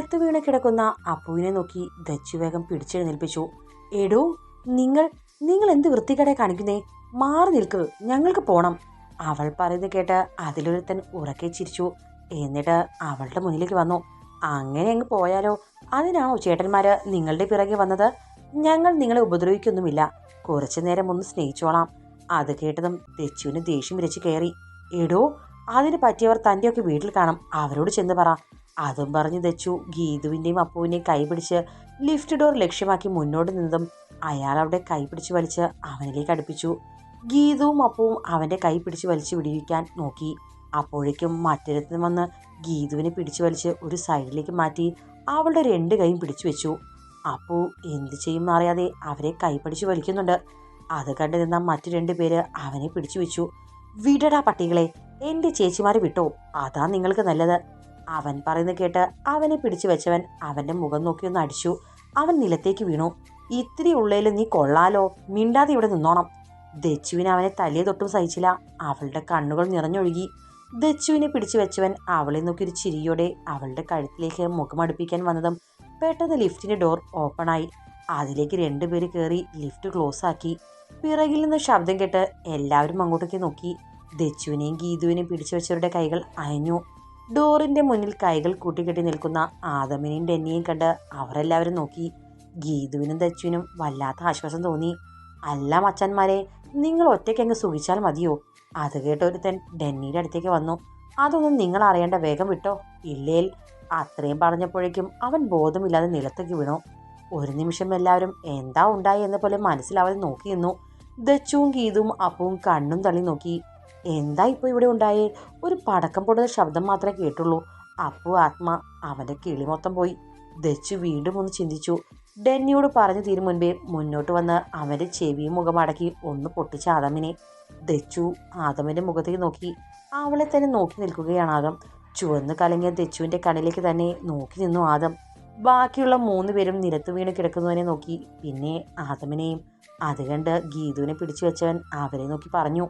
നിലത്ത് വീണ് കിടക്കുന്ന അപ്പുവിനെ നോക്കി ദച്ചു വേഗം പിടിച്ചെഴുന്നേൽപ്പിച്ചു. എടോ നിങ്ങൾ നിങ്ങൾ എന്ത് വൃത്തികടയെ കാണിക്കുന്നേ? മാറി നിൽക്ക് ഞങ്ങൾക്ക് പോണം. അവൾ പറയുന്നത് കേട്ട് അതിലൊരുത്തൻ ഉറക്കെ ചിരിച്ചു. എന്നിട്ട് അവളുടെ മുന്നിലേക്ക് വന്നു. അങ്ങനെ അങ്ങ് പോയാലോ? അതിനാണോ ചേട്ടന്മാര് നിങ്ങളുടെ പിറകെ വന്നത്? ഞങ്ങൾ നിങ്ങളെ ഉപദ്രവിക്കൊന്നുമില്ല. കുറച്ചു നേരം ഒന്ന് സ്നേഹിച്ചോളാം. അത് കേട്ടതും ദച്ചുവിന് ദേഷ്യം വിരച്ച് കയറി. എടോ അതിന് പറ്റിയവർ തന്റെയൊക്കെ വീട്ടിൽ കാണും. അവരോട് ചെന്ന് പറ. അതും പറഞ്ഞു ദച്ചു ഗീതുവിന്റെയും അപ്പുവിന്റെയും കൈ പിടിച്ച് ലിഫ്റ്റ് ഡോർ ലക്ഷ്യമാക്കി മുന്നോട്ട് നിന്നതും അയാൾ അവിടെ കൈ പിടിച്ച് വലിച്ച് അവനിലേക്ക് അടുപ്പിച്ചു. ഗീതുവും അപ്പവും അവന്റെ കൈ പിടിച്ച് വലിച്ച് വിടിവിക്കാൻ നോക്കി. അപ്പോഴേക്കും മറ്റൊരുത്തിന് വന്ന് ഗീതുവിനെ പിടിച്ചു വലിച്ച് ഒരു സൈഡിലേക്ക് മാറ്റി അവളുടെ രണ്ട് കൈയും പിടിച്ചു വെച്ചു. അപ്പു എന്ത് ചെയ്യും അറിയാതെ അവരെ കൈ പിടിച്ച് വലിക്കുന്നുണ്ട്. അത് കണ്ടു നിന്ന മറ്റു രണ്ട് പേര് അവനെ പിടിച്ചു വെച്ചു. വിടടാ പട്ടികളെ എന്റെ ചേച്ചിമാരെ വിട്ടോ? അതാ നിങ്ങൾക്ക് നല്ലത്. അവൻ പറയുന്നത് കേട്ട് അവനെ പിടിച്ചു വെച്ചവൻ അവന്റെ മുഖം നോക്കി ഒന്ന് അടിച്ചു. അവൻ നിലത്തേക്ക് വീണു. ഇത്തിരി ഉള്ളേൽ നീ കൊള്ളാലോ മിണ്ടാതെ ഇവിടെ നിന്നോണം. ദച്ചുവിന് അവനെ തലയെ തൊട്ടും സഹിച്ചില്ല. അവളുടെ കണ്ണുകൾ നിറഞ്ഞൊഴുകി. ദച്ചുവിനെ പിടിച്ചു വെച്ചവൻ അവളെ നോക്കി ഒരു ചിരിയോടെ അവളുടെ കഴുത്തിലേക്ക് മുഖമടുപ്പിക്കാൻ വന്നതും പെട്ടെന്ന് ലിഫ്റ്റിന്റെ ഡോർ ഓപ്പണായി അതിലേക്ക് രണ്ടുപേര് കയറി ലിഫ്റ്റ് ക്ലോസ് ആക്കി. പിറകിൽ നിന്ന് ശബ്ദം കേട്ട് എല്ലാവരും അങ്ങോട്ടേക്ക് നോക്കി. ദച്ചുവിനെയും ഗീതുവിനെയും പിടിച്ചു വെച്ചവരുടെ കൈകൾ അയഞ്ഞു. ഡോറിന്റെ മുന്നിൽ കൈകൾ കൂട്ടിക്കെട്ടി നിൽക്കുന്ന ആദമിനെയും ഡെന്നിയും കണ്ട് അവരെല്ലാവരും നോക്കി. ഗീതുവിനും ദച്ചുവിനും വല്ലാത്ത ആശ്വാസം തോന്നി. അല്ല മച്ചന്മാരെ നിങ്ങൾ ഒറ്റയ്ക്ക് അങ്ങ് സുഖിച്ചാൽ മതിയോ? അത് കേട്ട ഒരുത്തൻ ഡെന്നിയുടെ അടുത്തേക്ക് വന്നു. അതൊന്നും നിങ്ങൾ അറിയേണ്ട വേഗം വിട്ടോ. ഇല്ലേൽ അത്രയും പറഞ്ഞപ്പോഴേക്കും അവൻ ബോധമില്ലാതെ നിലത്തേക്ക് വീണു. ഒരു നിമിഷം എല്ലാവരും എന്താ ഉണ്ടായി എന്ന പോലെ മനസ്സിലാവാതെ നോക്കി നിന്നു. ദച്ചുവും ഗീതുവും അപ്പവും കണ്ണും തള്ളി നോക്കി. എന്താ ഇപ്പോൾ ഇവിടെ ഉണ്ടായേ? ഒരു പടക്കം പൊടുന്ന ശബ്ദം മാത്രമേ കേട്ടുള്ളൂ. അപ്പോൾ ആത്മ അവന്റെ കിളി മൊത്തം പോയി. ദച്ചു വീണ്ടും ഒന്ന് ചിന്തിച്ചു. ഡെന്നിയോട് പറഞ്ഞു തീരും മുൻപേ മുന്നോട്ട് വന്ന് അവന്റെ ചെവിയും മുഖമടക്കി ഒന്ന് പൊട്ടിച്ച ആദമിനെ. ദച്ചു ആദമിന്റെ മുഖത്തേക്ക് നോക്കി. അവളെ തന്നെ നോക്കി നിൽക്കുകയാണ് ആദം. ചുവന്ന് കലങ്ങിയ ദച്ചുവിന്റെ കണ്ണിലേക്ക് തന്നെ നോക്കി നിന്നു ആദം. ബാക്കിയുള്ള മൂന്ന് പേരും നിരത്ത് വീണ് കിടക്കുന്നവനെ നോക്കി. പിന്നെ ആദമിനെയും. അത് കണ്ട് ഗീതുവിനെ പിടിച്ചു വെച്ചവൻ അവരെ നോക്കി പറഞ്ഞു.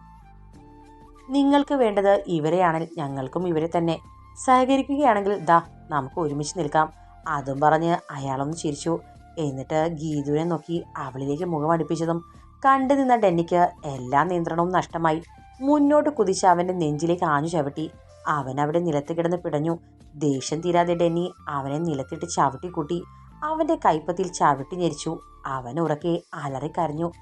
നിങ്ങൾക്ക് വേണ്ടത് ഇവരെയാണെങ്കിൽ ഞങ്ങൾക്കും ഇവരെ തന്നെ. സഹകരിക്കുകയാണെങ്കിൽ ദാ നമുക്ക് ഒരുമിച്ച് നിൽക്കാം. അതും പറഞ്ഞ് അയാളൊന്ന് ചിരിച്ചു. എന്നിട്ട് ഗീതുവിനെ നോക്കി അവളിലേക്ക് മുഖം അടുപ്പിച്ചതും കണ്ടു നിന്ന ഡെന്നിക്ക് എല്ലാ നിയന്ത്രണവും നഷ്ടമായി. മുന്നോട്ട് കുതിച്ച് അവന്റെ നെഞ്ചിലേക്ക് ആഞ്ഞു ചവിട്ടി. അവൻ അവിടെ നിലത്ത് കിടന്ന് പിടഞ്ഞു. ദേഷ്യം തീരാതെ ഡെന്നി അവനെ നിലത്തിട്ട് ചവിട്ടിക്കൂട്ടി അവന്റെ കൈപ്പത്തിൽ ചവിട്ടി ഞെരിച്ചു. അവൻ ഉറക്കെ അലറി കരഞ്ഞു.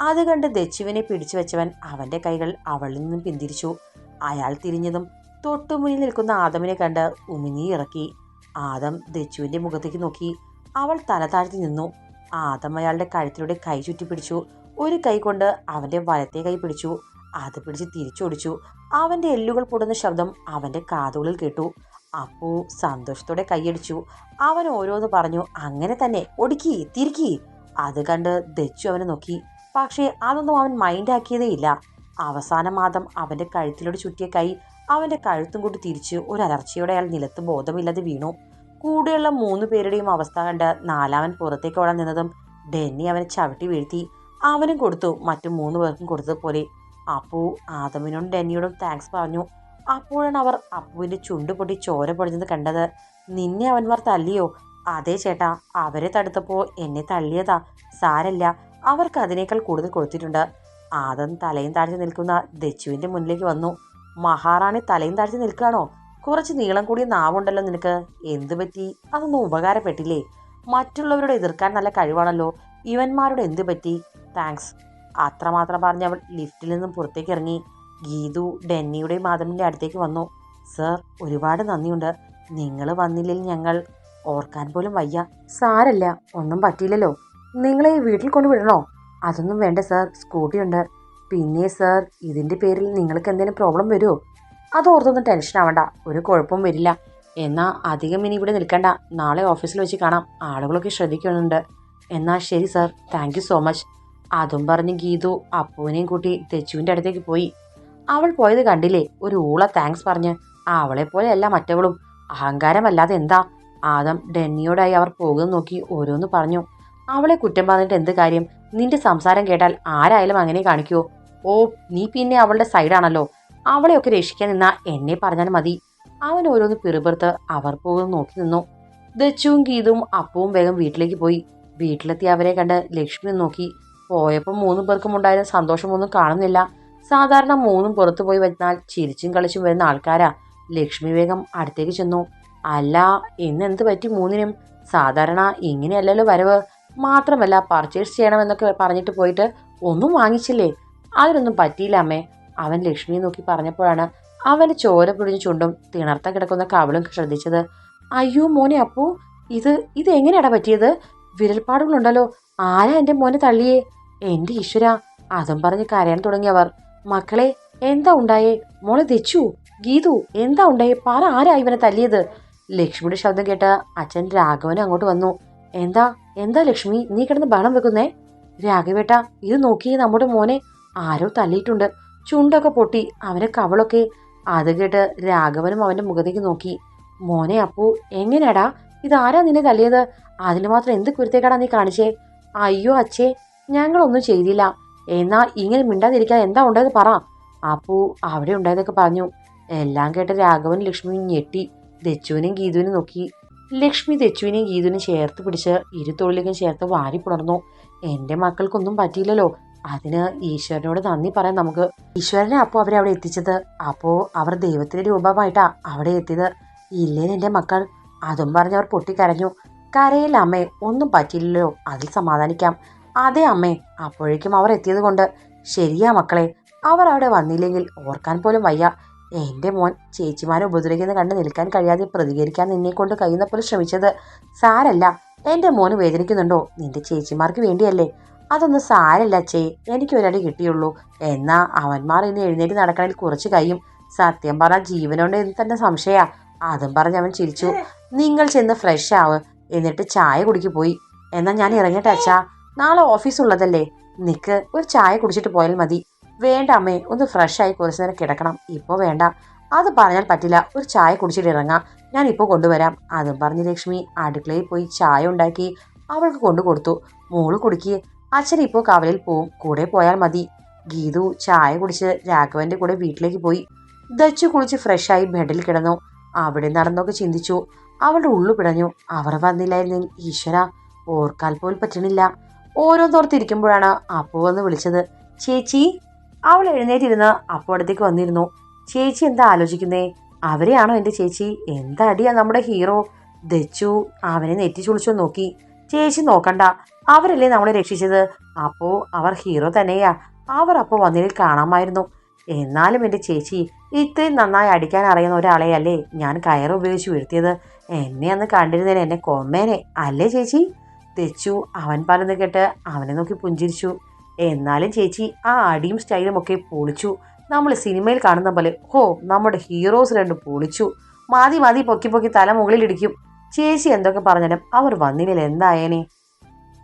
അത് കണ്ട് ദച്ചുവിനെ പിടിച്ചു വെച്ചവൻ അവന്റെ കൈകൾ അവളിൽ നിന്നും പിന്തിരിച്ചു. അയാൾ തിരിഞ്ഞതും തൊട്ടുമുന്നിൽ നിൽക്കുന്ന ആദമിനെ കണ്ട് ഉമിനി ഇറക്കി. ആദം ദച്ചുവിന്റെ മുഖത്തേക്ക് നോക്കി. അവൾ തല താഴ്ത്തി നിന്നു. ആദം അയാളുടെ കഴുത്തിലൂടെ കൈ ചുറ്റി പിടിച്ചു ഒരു കൈ കൊണ്ട് അവന്റെ വലത്തെ കൈ പിടിച്ചു. അത് പിടിച്ച് തിരിച്ചൊടിച്ചു. അവന്റെ എല്ലുകൾ പൊടുന്ന ശബ്ദം അവന്റെ കാതുകളിൽ കേട്ടു. അപ്പു സന്തോഷത്തോടെ കൈയടിച്ചു. അവൻ ഓരോന്ന് പറഞ്ഞു അങ്ങനെ തന്നെ ഒടുക്കി തിരിക്കി. അത് കണ്ട് ദച്ചു അവനെ നോക്കി. പക്ഷേ അതൊന്നും അവൻ മൈൻഡാക്കിയതേ ഇല്ല. അവസാന മാതം അവന്റെ കഴുത്തിലൂടെ ചുറ്റിയ കൈ അവന്റെ കഴുത്തും കൂടി തിരിച്ച് ഒരു അലർച്ചയോടെ അയാൾ നിലത്ത് ബോധമില്ലാതെ വീണു. കൂടെയുള്ള മൂന്ന് പേരുടെയും അവസ്ഥ കണ്ട് നാലാമൻ പുറത്തേക്ക് ഓടാൻ നിന്നതും ഡെന്നി അവനെ ചവിട്ടി വീഴ്ത്തി അവനും കൊടുത്തു. മറ്റു മൂന്ന് പേർക്കും കൊടുത്തതുപോലെ അപ്പു ആദമിനോടും ഡെന്നിയോടും താങ്ക്സ് പറഞ്ഞു. അപ്പോഴാണ് അവർ അപ്പുവിന്റെ ചുണ്ട് പൊട്ടി ചോര പൊടിഞ്ഞത് കണ്ടത്. നിന്നെ അവന്മാർ തല്ലിയോ? അതേ ചേട്ടാ അവരെ തടുത്തപ്പോൾ എന്നെ തള്ളിയതാ. സാരല്ല. അവർക്ക് അതിനേക്കാൾ കൂടുതൽ കൊടുത്തിട്ടുണ്ട്. ആദം തലയും താഴ്ത്തി നിൽക്കുന്ന ദച്ചുവിന്റെ മുന്നിലേക്ക് വന്നു. മഹാറാണി തലയും താഴ്ത്തി നിൽക്കുകയാണോ? കുറച്ച് നീളം കൂടിയ നാവുണ്ടല്ലോ നിനക്ക്. എന്തു പറ്റി? അതൊന്നും ഉപകാരപ്പെട്ടില്ലേ? മറ്റുള്ളവരോട് എതിർക്കാൻ നല്ല കഴിവാണല്ലോ. ഇവന്മാരോട് എന്തു പറ്റി? താങ്ക്സ്. അത്രമാത്രം പറഞ്ഞ് അവൾ ലിഫ്റ്റിൽ നിന്നും പുറത്തേക്ക് ഇറങ്ങി. ഗീതു ഡെന്നിയുടെയും മാധവിന്റെ അടുത്തേക്ക് വന്നു. സർ ഒരുപാട് നന്ദിയുണ്ട്. നിങ്ങൾ വന്നില്ലെങ്കിൽ ഞങ്ങൾ ഓർക്കാൻ പോലും വയ്യ. സാരല്ല ഒന്നും പറ്റിയില്ലല്ലോ. നിങ്ങളെ വീട്ടിൽ കൊണ്ടുവിടണോ? അതൊന്നും വേണ്ട സാർ സ്കൂട്ടിയുണ്ട്. പിന്നെ സാർ ഇതിന്റെ പേരിൽ നിങ്ങൾക്ക് എന്തെങ്കിലും പ്രോബ്ലം വരുമോ അതോർത്തൊന്നും ടെൻഷൻ ആവണ്ട. ഒരു കുഴപ്പവും വരില്ല. എന്നാൽ അധികം ഇനി ഇവിടെ നിൽക്കണ്ട. നാളെ ഓഫീസിൽ വെച്ച് കാണാം. ആളുകളൊക്കെ ശ്രദ്ധിക്കുന്നുണ്ട്. എന്നാൽ ശരി സാർ താങ്ക് സോ മച്ച് അതും പറഞ്ഞ് ഗീതു അപ്പുവിനെയും കൂട്ടി തെച്ചുവിന്റെ അടുത്തേക്ക് പോയി. അവൾ പോയത് കണ്ടില്ലേ? ഒരു ഊള താങ്ക്സ് പറഞ്ഞ്. അവളെ പോലെ പോലെയല്ല മറ്റവളും. അഹങ്കാരമല്ലാതെ എന്താ? ആദം ഡെന്നിയോടായി അവർ പോകുന്നത് നോക്കി ഓരോന്ന് പറഞ്ഞു. അവളെ കുറ്റം പറഞ്ഞിട്ട് എന്ത് കാര്യം? നിന്റെ സംസാരം കേട്ടാൽ ആരായാലും അങ്ങനെ കാണിക്കുമോ ഓ നീ പിന്നെ അവളുടെ സൈഡാണല്ലോ അവളെയൊക്കെ രക്ഷിക്കാൻ നിന്നാ എന്നെ പറഞ്ഞാൽ മതി. അവൻ ഓരോന്ന് പിറുപിറുത്ത് അവർ പോകുന്നു നോക്കി നിന്നു. ദച്ചുവും ഗീതും അപ്പവും വേഗം വീട്ടിലേക്ക് പോയി. വീട്ടിലെത്തി അവരെ കണ്ട് ലക്ഷ്മി നോക്കി. പോയപ്പോൾ മൂന്ന് പേർക്കും ഉണ്ടായിരുന്ന സന്തോഷമൊന്നും കാണുന്നില്ല. സാധാരണ മൂന്നും പുറത്തു പോയി വരുന്നാൽ ചിരിച്ചും കളിച്ചും വരുന്ന ആൾക്കാരാ. ലക്ഷ്മി വേഗം അടുത്തേക്ക് ചെന്നു. അല്ല ഇന്ന് എന്ത് പറ്റി മൂന്നിനും? സാധാരണ ഇങ്ങനെയല്ലല്ലോ വരവ്. മാത്രമല്ല പർച്ചേസ് ചെയ്യണമെന്നൊക്കെ പറഞ്ഞിട്ട് പോയിട്ട് ഒന്നും വാങ്ങിച്ചില്ലേ? അതിനൊന്നും പറ്റിയില്ല അമ്മേ. അവൻ ലക്ഷ്മിയെ നോക്കി പറഞ്ഞപ്പോഴാണ് അവന്റെ ചോര പിടിഞ്ഞ് ചുണ്ടും തിണർത്ത കിടക്കുന്ന കവളും ശ്രദ്ധിച്ചത്. അയ്യോ മോനെ അപ്പൂ ഇത് ഇത് എങ്ങനെയാടാ പറ്റിയത്? വിരൽപ്പാടുകളുണ്ടല്ലോ. ആരാ എന്റെ മോനെ തള്ളിയേ? എന്റെ ഈശ്വര അതും പറഞ്ഞ് കരയാൻ തുടങ്ങിയവർ. മക്കളെ എന്താ ഉണ്ടായേ? മോളെ തെച്ചു ഗീതു എന്താ ഉണ്ടായേ? പറ ആരാ ഇവനെ തല്ലിയത്? ലക്ഷ്മിയുടെ ശബ്ദം കേട്ട് അച്ഛൻ രാഘവൻ അങ്ങോട്ട് വന്നു. എന്താ? എന്താ ലക്ഷ്മി? നീ കിടന്ന് ബണം വെക്കുന്നേ? രാഘവേട്ട ഇത് നോക്കി നമ്മുടെ മോനെ ആരോ തല്ലിയിട്ടുണ്ട്. ചുണ്ടൊക്കെ പൊട്ടി അവനെ കവളൊക്കെ. അത് കേട്ട് രാഘവനും അവന്റെ മുഖത്തേക്ക് നോക്കി. മോനെ അപ്പു എങ്ങനെയാടാ? ഇതാരാ നിന്നെ തല്ലിയത്? അതിന് മാത്രം എന്ത് കുരുത്തേക്കാടാ നീ കാണിച്ചേ? അയ്യോ അച്ഛേ ഞങ്ങളൊന്നും ചെയ്തില്ല. എന്നാ ഇങ്ങനെ മിണ്ടാതിരിക്കാൻ എന്താ ഉണ്ടായത് പറ. അപ്പൂ അവിടെ ഉണ്ടായതൊക്കെ പറഞ്ഞു. എല്ലാം കേട്ട് രാഘവൻ ലക്ഷ്മി ഞെട്ടി. ദച്ചുവിനും ഗീതുവിനും നോക്കി. ലക്ഷ്മി ദച്ചുവിനെയും ഗീതുവിനെയും ചേർത്ത് പിടിച്ച് ഇരുത്തൊള്ളിലേക്കും ചേർത്ത് വാരി പുണർന്നു. എന്റെ മക്കൾക്കൊന്നും പറ്റിയില്ലല്ലോ. അതിന് ഈശ്വരനോട് നന്ദി പറയാം നമുക്ക്. ഈശ്വരനെ അപ്പോൾ അവരെ അവിടെ എത്തിച്ചത്. അപ്പോൾ അവർ ദൈവത്തിന്റെ രൂപമായിട്ടാ അവിടെ എത്തിയത്. ഇല്ലേൻ എന്റെ മക്കൾ. അതും പറഞ്ഞ് അവർ പൊട്ടിക്കരഞ്ഞു. കരയില്ല അമ്മേ ഒന്നും പറ്റിയില്ലല്ലോ. അതിൽ സമാധാനിക്കാം. അതെ അമ്മേ അപ്പോഴേക്കും അവർ എത്തിയത് കൊണ്ട് ശരിയാ മക്കളെ. അവർ അവിടെ വന്നില്ലെങ്കിൽ ഓർക്കാൻ പോലും വയ്യ. എന്റെ മോൻ ചേച്ചിമാരെ ഉപദ്രവിക്കുന്ന കണ്ട് നിൽക്കാൻ കഴിയാതെ പ്രതികരിക്കാൻ നിന്നെ കൊണ്ട് പോലെ ശ്രമിച്ചത്. സാരല്ല എന്റെ മോന് വേദനിക്കുന്നുണ്ടോ? നിന്റെ ചേച്ചിമാർക്ക് വേണ്ടിയല്ലേ? അതൊന്നും സാരല്ല ചേ എനിക്ക് ഒരടി കിട്ടിയുള്ളൂ. എന്നാ അവന്മാർ ഇന്ന് എഴുന്നേറ്റ് നടക്കണതിൽ കുറച്ച് കഴിയും. സത്യം പറഞ്ഞാൽ ജീവനുണ്ട് എന്ന് തന്നെ സംശയ. അതും പറഞ്ഞ് അവൻ ചിരിച്ചു. നിങ്ങൾ ചെന്ന് ഫ്രഷ് ആവ്. എന്നിട്ട് ചായ കുടിക്ക് പോയി. എന്നാ ഞാൻ ഇറങ്ങട്ടെ അച്ഛാ. നാളെ ഓഫീസ് ഉള്ളതല്ലേ. നിക്ക് ഒരു ചായ കുടിച്ചിട്ട് പോയാൽ മതി. വേണ്ട അമ്മേ ഒന്ന് ഫ്രഷ് ആയി കുറച്ച് നേരം കിടക്കണം. ഇപ്പോൾ വേണ്ട. അത് പറഞ്ഞാൽ പറ്റില്ല. ഒരു ചായ കുടിച്ചിട്ട് ഇറങ്ങാം. ഞാൻ ഇപ്പോൾ കൊണ്ടുവരാം. അതും പറഞ്ഞ് ലക്ഷ്മി അടുക്കളയിൽ പോയി ചായ ഉണ്ടാക്കി അവൾക്ക് കൊണ്ടു കൊടുത്തു. മോൾ കുടുക്കി. അച്ഛൻ ഇപ്പോൾ കവലയിൽ പോവും. കൂടെ പോയാൽ മതി. ഗീതു ചായ കുടിച്ച് രാഘവന്റെ കൂടെ വീട്ടിലേക്ക് പോയി. ദച്ചു കുളിച്ച് ഫ്രഷായി ബെഡിൽ കിടന്നു. അവിടെ നടന്നൊക്കെ ചിന്തിച്ചു. അവളുടെ ഉള്ളു പിടഞ്ഞു. അവർ വന്നില്ലായിരുന്നെങ്കിൽ ഈശ്വര ഓർക്കാൽ പോലും പറ്റണില്ല. ഓരോന്നോർത്തിരിക്കുമ്പോഴാണ് അപ്പു വന്ന് വിളിച്ചത്. ചേച്ചി അവൾ എഴുന്നേറ്റിരുന്ന് അപ്പോഴത്തേക്ക് വന്നിരുന്നു. ചേച്ചി എന്താ ആലോചിക്കുന്നേ? അവരെയാണോ എന്റെ ചേച്ചി? എന്താ അടിയാ നമ്മുടെ ഹീറോ? ദച്ചു അവനെ നെറ്റിച്ചുളിച്ചു നോക്കി. ചേച്ചി നോക്കണ്ട. അവരല്ലേ നമ്മളെ രക്ഷിച്ചത്? അപ്പോ അവർ ഹീറോ തന്നെയാ. അവർ അപ്പോൾ വന്നതിൽ കാണാമായിരുന്നു. എന്നാലും എന്റെ ചേച്ചി ഇത്രയും നന്നായി അടിക്കാൻ അറിയുന്ന ഒരാളെയല്ലേ ഞാൻ കയറ് ഉപയോഗിച്ച് വീഴ്ത്തിയത്? എന്നെ അന്ന് കണ്ടിരുന്നതിന് എന്നെ കൊമ്മേനെ അല്ലേ ചേച്ചി? തെച്ചു അവൻ പറഞ്ഞത് കേട്ട് അവനെ നോക്കി പുഞ്ചിരിച്ചു. എന്നാലും ചേച്ചി ആ അടിയും സ്റ്റൈലും ഒക്കെ പൊളിച്ചു. നമ്മൾ സിനിമയിൽ കാണുന്ന പോലെ ഹോ നമ്മുടെ ഹീറോസ് രണ്ട് പൊളിച്ചു. മാതി മാതി പൊക്കി പൊക്കി തല മുകളിലിടിക്കും ചേച്ചി എന്തൊക്കെ പറഞ്ഞാലും അവർ വന്നില്ല എന്തായേനെ?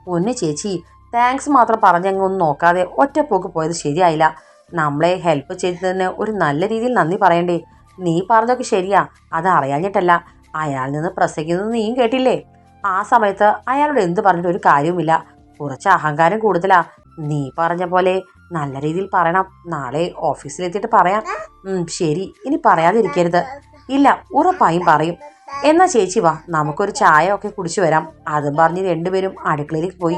ഒന്ന് ചേച്ചി താങ്ക്സ് മാത്രം പറഞ്ഞങ്ങൊന്നും നോക്കാതെ ഒറ്റപ്പോക്ക് പോയത് ശരിയായില്ല. നമ്മളെ ഹെൽപ്പ് ചെയ്തതിന് ഒരു നല്ല രീതിയിൽ നന്ദി പറയണ്ടേ? നീ പറഞ്ഞതൊക്കെ ശരിയാ അത് അറിയാഞ്ഞിട്ടല്ല. അയാളിൽ നിന്ന് പ്രസംഗിക്കുന്നത് നീയും കേട്ടില്ലേ? ആ സമയത്ത് അയാളോട് എന്ത് പറഞ്ഞിട്ട് ഒരു കാര്യവുമില്ല. കുറച്ച് അഹങ്കാരം കൂടുതലാ. നീ പറഞ്ഞ പോലെ നല്ല രീതിയിൽ പറയണം. നാളെ ഓഫീസിലെത്തിയിട്ട് പറയാം. ശരി. ഇനി പറയാതിരിക്കരുത്. ഇല്ല ഉറപ്പായും പറയും. എന്നാ ചേച്ചി വാ. നമുക്കൊരു ചായ ഒക്കെ കുടിച്ചു വരാം. അതും പറഞ്ഞ് രണ്ടുപേരും അടുക്കളയിലേക്ക് പോയി.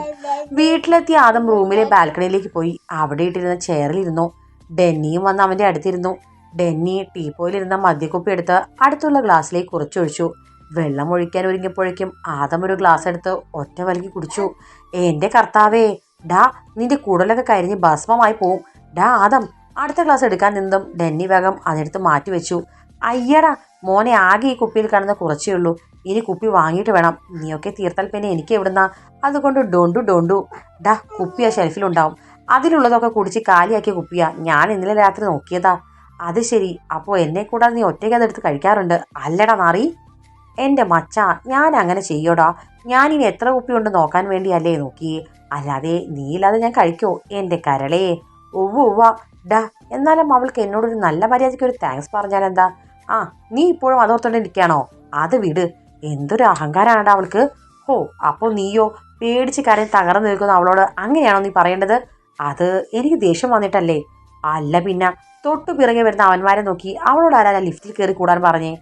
വീട്ടിലെത്തിയ ആദം റൂമിലെ ബാൽക്കണിയിലേക്ക് പോയി. അവിടെ ഇട്ടിരുന്ന ചെയറിലിരുന്നു ഡെന്നിയും വന്ന് അവന്റെ അടുത്തിരുന്നു. ഡെന്നി ടീപ്പോയിലിരുന്ന മദ്യക്കുപ്പി എടുത്ത് അടുത്തുള്ള ഗ്ലാസ്സിലേക്ക് കുറച്ചൊഴിച്ചു. വെള്ളം ഒഴിക്കാൻ ഒരുങ്ങിയപ്പോഴേക്കും ആദം ഒരു ഗ്ലാസ് എടുത്ത് ഒറ്റ വലകി കുടിച്ചു. എന്റെ കർത്താവേ ഡാ നിന്റെ കൂടലൊക്കെ കരിഞ്ഞ് ഭസ്മമായി പോവും. ഡാ ആദം അടുത്ത ക്ലാസ് എടുക്കാൻ നിന്നും ഡെന്നി വേഗം അതെടുത്ത് മാറ്റിവെച്ചു അയ്യടാ മോനെ ആകെ ഈ കുപ്പിയിൽ കാണുന്ന കുറച്ചേ ഉള്ളൂ. ഇനി കുപ്പി വാങ്ങിയിട്ട് വേണം. നീയൊക്കെ തീർത്താൽ പിന്നെ എനിക്ക് എവിടുന്നാ? അതുകൊണ്ട് ഡോണ്ടു ഡോണ്ടു. ഡാ കുപ്പി ആ ഷെൽഫിലുണ്ടാവും അതിലുള്ളതൊക്കെ കുടിച്ച് കാലിയാക്കിയ കുപ്പിയാ. ഞാൻ ഇന്നലെ രാത്രി നോക്കിയതാ. അത് ശരി അപ്പോൾ എന്നെ കൂടാതെ നീ ഒറ്റയ്ക്ക് അതെടുത്ത് കഴിക്കാറുണ്ട്. അല്ലടാ നാറി. എന്റെ മച്ച ഞാൻ അങ്ങനെ ചെയ്യോടാ. ഞാനിനി എത്ര കുപ്പി ഉണ്ട് നോക്കാൻ വേണ്ടിയല്ലേ നോക്കി? അല്ലാതെ നീ ഞാൻ കഴിക്കോ? എന്റെ കരളേ. ഉവ്വ ഉവ്വ. ഡാ എന്നാലും അവൾക്ക് എന്നോടൊരു നല്ല മര്യാദയ്ക്ക് ഒരു താങ്ക്സ് പറഞ്ഞാൽ എന്താ ആ നീ ഇപ്പോഴും അതോർത്തോണ്ടിരിക്കുകയാണോ അത് വിട്. എന്തൊരു അഹങ്കാരാണ് അവൾക്ക്. ഹോ അപ്പോൾ നീയോ? പേടിച്ച് കരയും തകർന്നു നിൽക്കുന്ന അവളോട് അങ്ങനെയാണോ നീ പറയേണ്ടത്? അത് എനിക്ക് ദേഷ്യം വന്നിട്ടല്ലേ. അല്ല പിന്നെ തൊട്ടു പിറകെ വരുന്ന അവന്മാരെ നോക്കി അവളോട് ആരാ ലിഫ്റ്റിൽ കയറി കൂടാൻ പറഞ്ഞേ?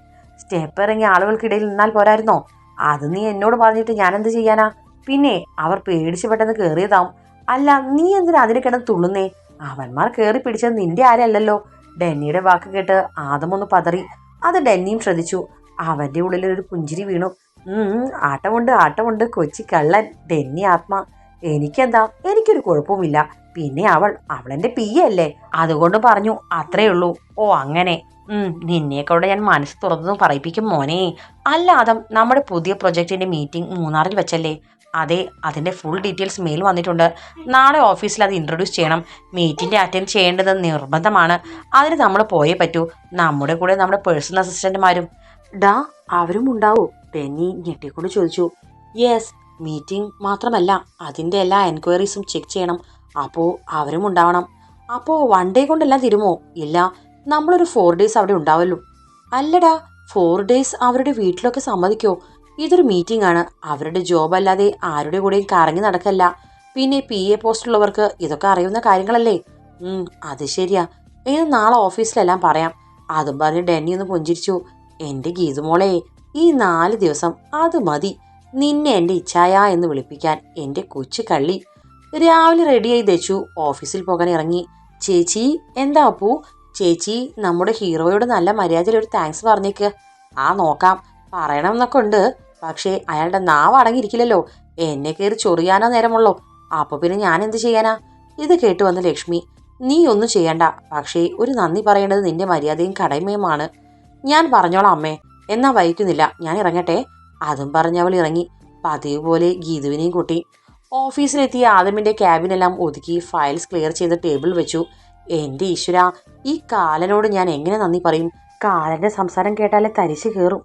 സ്റ്റെപ്പ് ഇറങ്ങിയ ആളുകൾക്കിടയിൽ നിന്നാൽ പോരായിരുന്നോ? അത് നീ എന്നോട് പറഞ്ഞിട്ട് ഞാൻ എന്ത് ചെയ്യാനാ? പിന്നെ അവർ പേടിച്ച് പെട്ടെന്ന് കയറിയതാവും അല്ല നീ എന്തിനാ അതിന് കിടന്ന് തുള്ളുന്നേ? അവന്മാർ കയറി പിടിച്ചത് നിന്റെ ആരല്ലല്ലോ. ഡെന്നിയുടെ വാക്ക് കേട്ട് ആദമൊന്ന് പതറി. അത് ഡെന്നിയും ശ്രദ്ധിച്ചു. അവന്റെ ഉള്ളിൽ ഒരു പുഞ്ചിരി വീണു. ആട്ടമുണ്ട് ആട്ടമുണ്ട് കൊച്ചി കള്ളൻ ഡെന്നി ആത്മ. എനിക്കെന്താ? എനിക്കൊരു കുഴപ്പവുമില്ല. പിന്നെ അവൾ അവളെന്റെ പി അല്ലേ അതുകൊണ്ട് പറഞ്ഞു അത്രേ ഉള്ളൂ. ഓ അങ്ങനെ. ഉം നിന്നെക്കൂടെ ഞാൻ മനസ്സ് തുറന്നു പറയിപ്പിക്കും മോനെ. അല്ലാതെ നമ്മുടെ പുതിയ പ്രൊജക്ടിന്റെ മീറ്റിംഗ് മൂന്നാറിൽ വെച്ചല്ലേ? അതെ അതിന്റെ ഫുൾ ഡീറ്റെയിൽസ് മെയിൽ വന്നിട്ടുണ്ട്. നാളെ ഓഫീസിൽ അത് ഇൻട്രൊഡ്യൂസ് ചെയ്യണം. മീറ്റിംഗ് അറ്റൻഡ് ചെയ്യേണ്ടത് നിർബന്ധമാണ്. അതിന് നമ്മൾ പോയേ പറ്റൂ. നമ്മുടെ കൂടെ നമ്മുടെ പേഴ്സണൽ അസിസ്റ്റന്റുമാരും ഡാ അവരും ഉണ്ടാവോ. പെന്നി ഞെട്ടിക്കൊണ്ട് ചോദിച്ചു. യെസ് മീറ്റിംഗ് മാത്രമല്ല അതിന്റെ എല്ലാ എൻക്വയറീസും ചെക്ക് ചെയ്യണം. അപ്പോൾ അവരും ഉണ്ടാവണം. അപ്പോ വൺ ഡേ കൊണ്ടെല്ലാം തീരുമോ? ഇല്ല. നമ്മളൊരു ഫോർ ഡേയ്സ് അവിടെ ഉണ്ടാവല്ലോ. അല്ലടാ ഫോർ ഡേയ്സ് അവരുടെ വീട്ടിലൊക്കെ സമ്മതിക്കോ? ഇതൊരു മീറ്റിംഗ് ആണ്. അവരുടെ ജോബ് അല്ലാതെ ആരുടെ കൂടെയും കറങ്ങി നടക്കല്ല. പിന്നെ പി എ പോസ്റ്റുള്ളവർക്ക് ഇതൊക്കെ അറിയുന്ന കാര്യങ്ങളല്ലേ? അത് ശരിയാ. ഇനി നാളെ ഓഫീസിലെല്ലാം പറയാം. അതും പറഞ്ഞ് ഡെന്നി ഒന്ന് പുഞ്ചിരിച്ചു. എന്റെ ഗീതുമോളെ ഈ നാല് ദിവസം അത് മതി. നിന്നെ എന്റെ ഇച്ഛായ എന്ന് വിളിപ്പിക്കാൻ. എന്റെ കൊച്ചു കള്ളി. രാവിലെ റെഡിയായി വെച്ചു ഓഫീസിൽ പോകാൻ ഇറങ്ങി. ചേച്ചി എന്താ അപ്പു? ചേച്ചി നമ്മുടെ ഹീറോയോട് നല്ല മര്യാദയിൽ ഒരു താങ്ക്സ് പറഞ്ഞേക്ക്. ആ നോക്കാം. പറയണം എന്നൊക്കെ ഉണ്ട്. പക്ഷേ അയാളുടെ നാവ് അടങ്ങിയിരിക്കില്ലല്ലോ. എന്നെ കയറി ചൊറിയാനോ നേരമുള്ളോ. അപ്പൊ പിന്നെ ഞാൻ എന്ത് ചെയ്യാനാ? ഇത് കേട്ടു വന്ന ലക്ഷ്മി നീ ഒന്നും ചെയ്യണ്ട. പക്ഷേ ഒരു നന്ദി പറയേണ്ടത് നിന്റെ മര്യാദയും കടമയുമാണ്. ഞാൻ പറഞ്ഞോളാം അമ്മേ. എന്നാ വൈകുന്നില്ല. ഞാൻ ഇറങ്ങട്ടെ. അതും പറഞ്ഞവൾ ഇറങ്ങി. പതിവ് പോലെ ഗീതുവിനെയും കൂട്ടി. ഓഫീസിലെത്തിയ ആദമിന്റെ ക്യാബിനെല്ലാം ഒതുക്കി ഫയൽസ് ക്ലിയർ ചെയ്ത് ടേബിൾ വെച്ചു. എന്റെ ഈശ്വര ഈ കാലനോട് ഞാൻ എങ്ങനെ നന്ദി പറയും? കാലന്റെ സംസാരം കേട്ടാലേ തരിച്ചു കയറും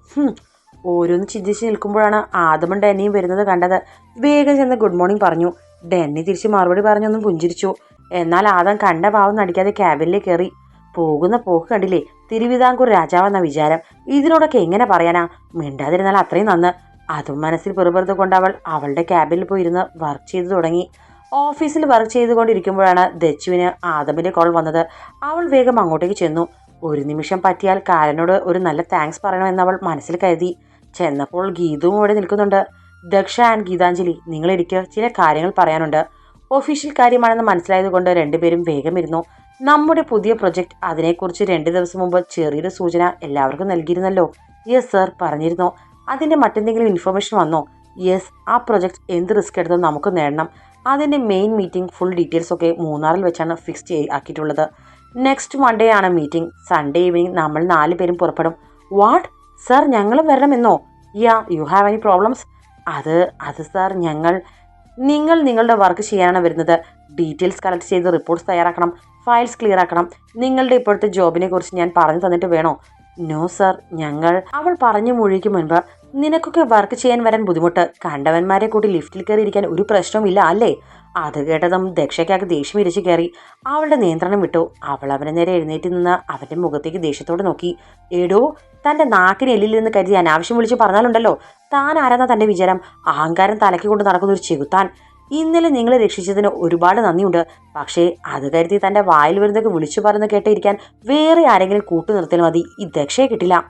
ഓരോന്ന് ചിന്തിച്ച് നിൽക്കുമ്പോഴാണ് ആദമും ഡെന്നിയും വരുന്നത് കണ്ടത്. വേഗം ചെന്ന് ഗുഡ് മോർണിംഗ് പറഞ്ഞു. ഡെന്നി തിരിച്ച് മറുപടി പറഞ്ഞൊന്നും പുഞ്ചിരിച്ചു. എന്നാൽ ആദം കണ്ട ഭാവം നടിക്കാതെ ക്യാബിനിലേക്ക് കയറി. പോകുന്ന പോക്ക് കണ്ടില്ലേ? തിരുവിതാംകൂർ രാജാവെന്ന വിചാരം. ഇതിനോടൊക്കെ എങ്ങനെ പറയാനാ? മിണ്ടാതിരുന്നാൽ അത്രയും നന്ന്. അതും മനസ്സിൽ പെറുപെറുത് കൊണ്ട് അവൾ അവളുടെ ക്യാബിനിൽ പോയിരുന്ന് വർക്ക് ചെയ്തു തുടങ്ങി. ഓഫീസിൽ വർക്ക് ചെയ്തുകൊണ്ടിരിക്കുമ്പോഴാണ് ദച്ചുവിന് ആദമിന്റെ കോൾ വന്നത്. അവൾ വേഗം അങ്ങോട്ടേക്ക് ചെന്നു. ഒരു നിമിഷം പറ്റിയാൽ കാരനോട് ഒരു നല്ല താങ്ക്സ് പറയണമെന്ന് അവൾ മനസ്സിൽ കരുതി. ചെന്നപ്പോൾ ഗീതവും അവിടെ നിൽക്കുന്നുണ്ട്. ദക്ഷ ആൻഡ് ഗീതാഞ്ജലി നിങ്ങളെനിക്ക് ചില കാര്യങ്ങൾ പറയാനുണ്ട്. ഒഫീഷ്യൽ കാര്യമാണെന്ന് മനസ്സിലായതുകൊണ്ട് രണ്ടുപേരും വേഗം ഇരുന്നു. നമ്മുടെ പുതിയ പ്രൊജക്ട് അതിനെക്കുറിച്ച് രണ്ട് ദിവസം മുമ്പ് ചെറിയൊരു സൂചന എല്ലാവർക്കും നൽകിയിരുന്നല്ലോ. യെസ് സർ പറഞ്ഞിരുന്നു. അതിന്റെ മറ്റെന്തെങ്കിലും ഇൻഫർമേഷൻ വന്നോ? യെസ് ആ പ്രൊജക്ട് എന്ത് റിസ്ക് എടുത്തും നമുക്ക് നേടണം. അതിന്റെ മെയിൻ മീറ്റിംഗ് ഫുൾ ഡീറ്റെയിൽസ് ഒക്കെ മൂന്നാറിൽ വെച്ചാണ് ഫിക്സ് ചെയ് ആക്കിയിട്ടുള്ളത്. നെക്സ്റ്റ് മൺഡേ ആണ് മീറ്റിംഗ് സൺഡേ ഈവനിങ് നമ്മൾ നാല് പേരും പുറപ്പെടും. വാട്ട് സർ ഞങ്ങളും വരണമെന്നോ? Yeah you have any problems അത് അത് സാർ ഞങ്ങൾ നിങ്ങൾ നിങ്ങളുടെ വർക്ക് ചെയ്യാനാണ് വരുന്നത്. ഡീറ്റെയിൽസ് കളക്ട് ചെയ്ത് റിപ്പോർട്ട്സ് തയ്യാറാക്കണം. ഫയൽസ് ക്ലിയർ ആക്കണം. നിങ്ങളുടെ ഇപ്പോഴത്തെ ജോബിനെ കുറിച്ച് ഞാൻ പറഞ്ഞു തന്നിട്ട് വേണോ? നോ സർ ഞങ്ങൾ അവൾ പറഞ്ഞു മൊഴിക്ക് മുൻപ് നിനക്കൊക്കെ വർക്ക് ചെയ്യാൻ വരാൻ ബുദ്ധിമുട്ട്. കണ്ടവന്മാരെ കൂടി ലിഫ്റ്റിൽ കയറി ഇരിക്കാൻ ഒരു പ്രശ്നവുമില്ല അല്ലേ? അത് കേട്ടതും ദക്ഷയ്ക്കാക്ക് ദേഷ്യം ഇരിച്ചു കയറി. അവളുടെ നിയന്ത്രണം വിട്ടു. അവൾ അവനെ നേരെ എഴുന്നേറ്റ് നിന്ന് അവന്റെ മുഖത്തേക്ക് ദേഷ്യത്തോടെ നോക്കി. എടോ തന്റെ നാക്കിന് എല്ലിൽ നിന്ന് കരുതി അനാവശ്യം വിളിച്ച് പറഞ്ഞാലുണ്ടല്ലോ. താൻ ആരാന്ന തന്റെ വിചാരം? അഹങ്കാരം തലയ്ക്ക് കൊണ്ട് നടക്കുന്ന ഒരു ചെകുത്താൻ. ഇന്നലെ നിങ്ങളെ രക്ഷിച്ചതിന് ഒരുപാട് നന്ദിയുണ്ട്. പക്ഷേ അത് കരുതി തന്റെ വായിൽ വരുന്നതൊക്കെ വിളിച്ചു പറയുന്ന കേട്ടിരിക്കാൻ വേറെ ആരെങ്കിലും കൂട്ടു നിർത്തിയാൽ മതി. ഈ ദക്ഷയെ കിട്ടില്ല.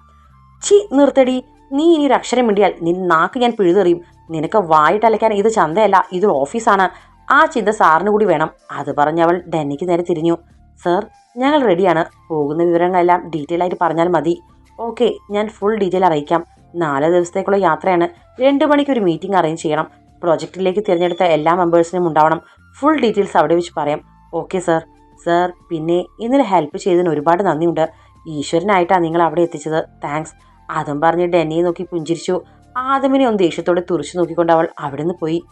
ചി നിർത്തടി. നീ ഇനി ഒരു അക്ഷരം മിണ്ടിയാൽ നിൻ നാക്ക് ഞാൻ പിഴുതെറിയും. നിനക്ക് വായിട്ടലയ്ക്കാൻ ഇത് ചന്തയല്ല ഇതൊരു ഓഫീസാണ്. ആ ചിന്ത സാറിന് കൂടി വേണം. അത് പറഞ്ഞവൾ ഡെന്നിക്ക് നേരെ തിരിഞ്ഞു. സർ ഞങ്ങൾ റെഡിയാണ്. പോകുന്ന വിവരങ്ങളെല്ലാം ഡീറ്റെയിൽ ആയിട്ട് പറഞ്ഞാൽ മതി. ഓക്കെ ഞാൻ ഫുൾ ഡീറ്റെയിൽ അറിയിക്കാം. നാല് ദിവസത്തേക്കുള്ള യാത്രയാണ്. രണ്ട് മണിക്ക് ഒരു മീറ്റിംഗ് അറേഞ്ച് ചെയ്യണം. പ്രോജക്റ്റിലേക്ക് തിരഞ്ഞെടുത്ത എല്ലാ മെമ്പേഴ്സിനും ഉണ്ടാവണം. ഫുൾ ഡീറ്റെയിൽസ് അവിടെ വെച്ച് പറയാം. Okay sir. സർ പിന്നെ ഇന്നലെ ഹെൽപ്പ് ചെയ്തതിന് ഒരുപാട് നന്ദിയുണ്ട്. ഈശ്വരനായിട്ടാണ് നിങ്ങൾ അവിടെ എത്തിച്ചത്. താങ്ക്സ്. അതും പറഞ്ഞ് ഡെന്നിയെ നോക്കി പുഞ്ചിരിച്ചു. ആദമിനെ ഒന്ന് ദേഷ്യത്തോടെ തുറച്ചു നോക്കിക്കൊണ്ട് അവൾ അവിടെ നിന്ന് പോയി.